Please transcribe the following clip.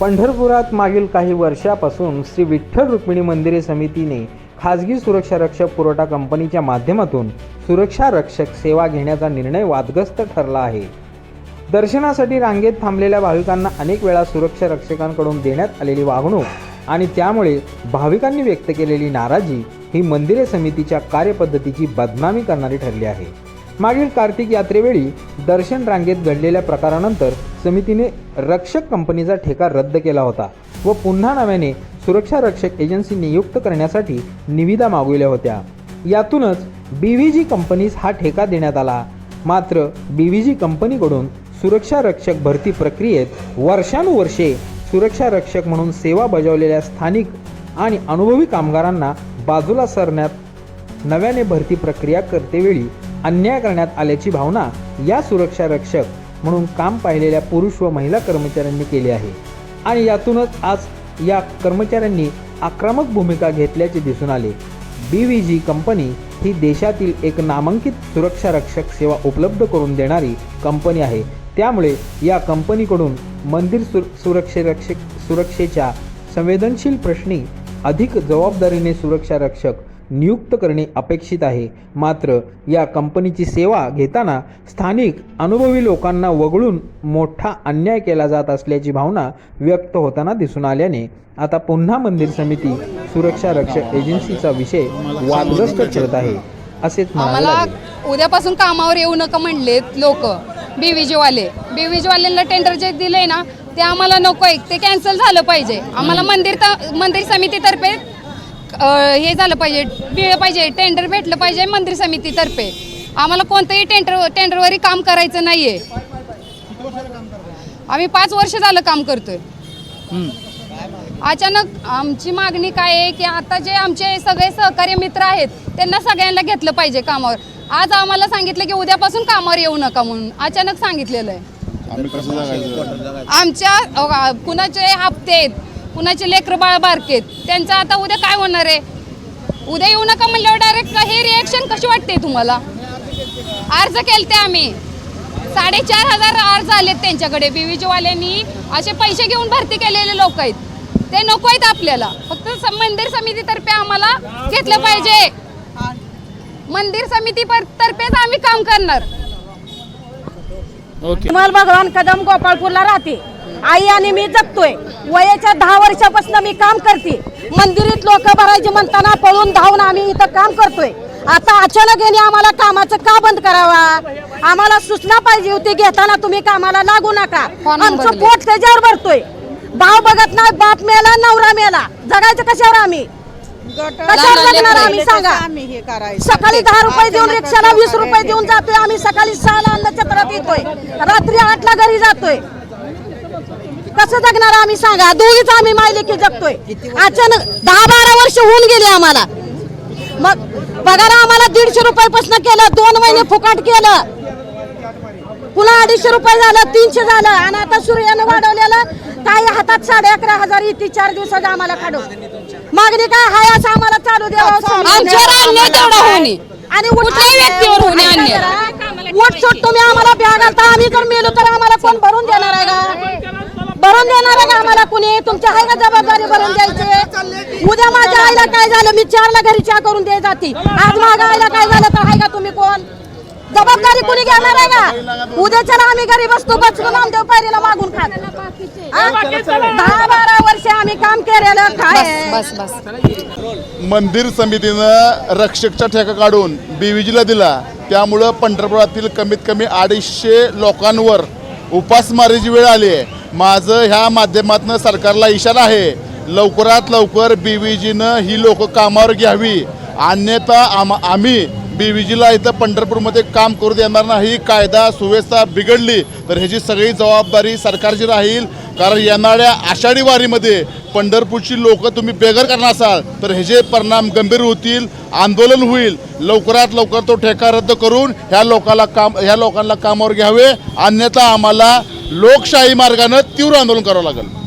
पंढरपुरात मागील काही वर्षापासून श्री विठ्ठल रुक्मिणी मंदिरे समितीने खाजगी सुरक्षा रक्षक पुरवठा कंपनीच्या माध्यमातून सुरक्षा रक्षक सेवा घेण्याचा निर्णय वादग्रस्त ठरला आहे. दर्शनासाठी रांगेत थांबलेल्या भाविकांना अनेक वेळा सुरक्षा रक्षकांकडून देण्यात आलेली वागणूक आणि त्यामुळे भाविकांनी व्यक्त केलेली नाराजी ही मंदिरे समितीच्या कार्यपद्धतीची बदनामी करणारी ठरली आहे. मागील कार्तिक यात्रेवेळी दर्शन रांगेत घडलेल्या प्रकारानंतर समितीने रक्षक कंपनीचा ठेका रद्द केला होता व पुन्हा नव्याने सुरक्षा रक्षक एजन्सी नियुक्त करण्यासाठी निविदा मागविल्या होत्या. यातूनच बी व्ही जी कंपनीस हा ठेका देण्यात आला. मात्र बी व्ही जी कंपनीकडून सुरक्षा रक्षक भरती प्रक्रियेत वर्षानुवर्षे सुरक्षा रक्षक म्हणून सेवा बजावलेल्या स्थानिक आणि अनुभवी कामगारांना बाजूला सरण्यात नव्याने भरती प्रक्रिया करतेवेळी अन्याय करण्यात आल्याची भावना या सुरक्षा रक्षक म्हणून काम पाहिलेल्या पुरुष व महिला कर्मचाऱ्यांनी केली आहे. आणि यातूनच आज या कर्मचाऱ्यांनी आक्रमक भूमिका घेतल्याचे दिसून आले. बी व्ही जी कंपनी ही देशातील एक नामांकित सुरक्षा रक्षक सेवा उपलब्ध करून देणारी कंपनी आहे. त्यामुळे या कंपनीकडून मंदिर सुर सुरक्षेरक्षक सुरक्षेच्या संवेदनशील प्रश्नी अधिक जबाबदारीने सुरक्षा रक्षक नियुक्त करणे अपेक्षित आहे. मात्र या कंपनीची सेवा घेताना स्थानिक अनुभवी लोकांना वगळून मोठा अन्याय केला जात असल्याची भावना व्यक्त होताना दिसून आल्याने आता पुन्हा मंदिर समिती सुरक्षा रक्षक एजन्सीचा विषय वादग्रस्त ठरत आहे असेच लागेल. उद्यापासून कामावर येऊ नका म्हणलेत लोक बीव्हीजीवाले बीव्हीजीवाल्यांना टेंडर जे दिले ना ते आम्हाला नको आहे. ते कॅन्सल झालं पाहिजे. आम्हाला मंदिर मंदिर समितीतर्फे हे झालं पाहिजे मिळलं पाहिजे टेंडर भेटलं पाहिजे मंदिर समितीतर्फे. आम्हाला कोणतंही टेंडर टेंडरवरही काम करायचं नाहीये. आम्ही पाच वर्ष झालं काम करतोय. अचानक आमची मागणी काय आहे की आता जे आमचे सगळे सहकारी मित्र आहेत त्यांना सगळ्यांना घेतलं पाहिजे कामावर. आज आम्हाला सांगितलं की उद्यापासून कामावर येऊ नका म्हणून. अचानक सांगितलेलं आहे. आम्ही कसं जगायचं? आमच्या कुणाचे हप्ते आहेत कुणाचे लेकरं बाळ बारकेत. त्यांचं आता उद्या काय होणार आहे? उद्या येऊ नका म्हणल्यावर डायरेक्ट हे रिएक्शन कशी वाटते तुम्हाला? अर्ज केलते आम्ही. साडेचार हजार अर्ज आलेत त्यांच्याकडे. बीव्हीजीवाल्यांनी असे पैसे घेऊन भरती केलेले लोक आहेत. ते नको आहेत आपल्याला. फक्त मंदिर समितीतर्फे आम्हाला घेतलं पाहिजे. मंदिर समिती पर- तर्फेच आम्ही काम करणार. ओके विमल भगवान कदम गोपाळपूरला राहते आई आणि मी जगतोय. वयाच्या दहा वर्षापासून मी काम करते. मंदिरात लोक भरायचे म्हणताना पळून धावून आम्ही इथं काम करतोय. आता अचानक यांनी आम्हाला कामाचं का बंद करावा? आम्हाला सूचना पाहिजे होती घेताना तुम्ही कामाला लागू नका. आमचं पोट त्याच्यावर भरतोय. भाव बघत नाही बाप मेला नवरा मेला. जगायचं कशावर आम्ही? कशावर जगणार आम्ही सांगा. सकाळी दहा रुपये देऊन रिक्षाला वीस रुपये देऊन जातोय आम्ही. सकाळी सहाला अन्न छत्रात येतोय. रात्री आठला घरी जातोय. कसं जगणार आम्ही सांगा? दोघीच आम्ही मायले की जगतोय. अचानक दहा बारा वर्ष होऊन गेली आम्हाला. मग पगार आम्हाला दीडशे रुपयापासून केलं दोन महिने फुकाट केलं. पुन्हा अडीचशे रुपये झालं तीनशे झालं. आणि आता सूर्यानं वाढवलेलं काही हातात साडे अकरा हजार येते चार दिवसात आम्हाला काढू मागणी काय? हाय असं आम्हाला चालू द्यावं. आणि कुठल्याही व्यक्तीवर. वोट तुम्ही आम्हाला भ्या घालता. आम्ही जर मेलो तर आम्हाला कोण भरून देणार आहे का भरून देणार आहे का आम्हाला कुणी? तुमच्या आहे का जबाबदारी भरून द्यायची. उद्या माझ्या आईला काय झालं? मी चारला घरी चहा करून द्याय जाते. आज माझ्या आईला काय झालं तर आहे का तुम्ही कोण? जबाबदारी कुणी घेणार आहे का? उद्याच्याला आम्ही घरी बसतो. बसतो नामदेव पायरीला मागून खात. हा? दहा बारा वर्ष आम्ही काम केलेलं काय मंदिर समितीनं रक्षकचा ठेका काढून बीव्हीजीला दिला. त्यामुळं पंढरपुरातील कमीत कमी अडीचशे लोकांवर उपासमारीची वेळ आली आहे. माझं ह्या माध्यमातून सरकारला इशारा आहे. लवकरात लवकर बी बीजीनं ही लोक कामावर घ्यावी. अन्यथा आम आम्ही बी बी जीला इथं पंढरपूरमध्ये काम करू देणार नाही. कायदा सुव्यवस्था बिघडली तर ह्याची सगळी जबाबदारी सरकारची राहील. कारण येणाऱ्या आषाढी वारीमध्ये पंढरपूरची लोक तुम्ही बेघर करणार असाल तर ह्याचे परिणाम गंभीर होतील आंदोलन होईल. लवकरात लवकर तो ठेका रद्द करून ह्या लोकाला काम ह्या लोकांना कामावर घ्यावे. अन्यथा आम्हाला लोकशाही मार्गानं तीव्र आंदोलन करावं लागेल.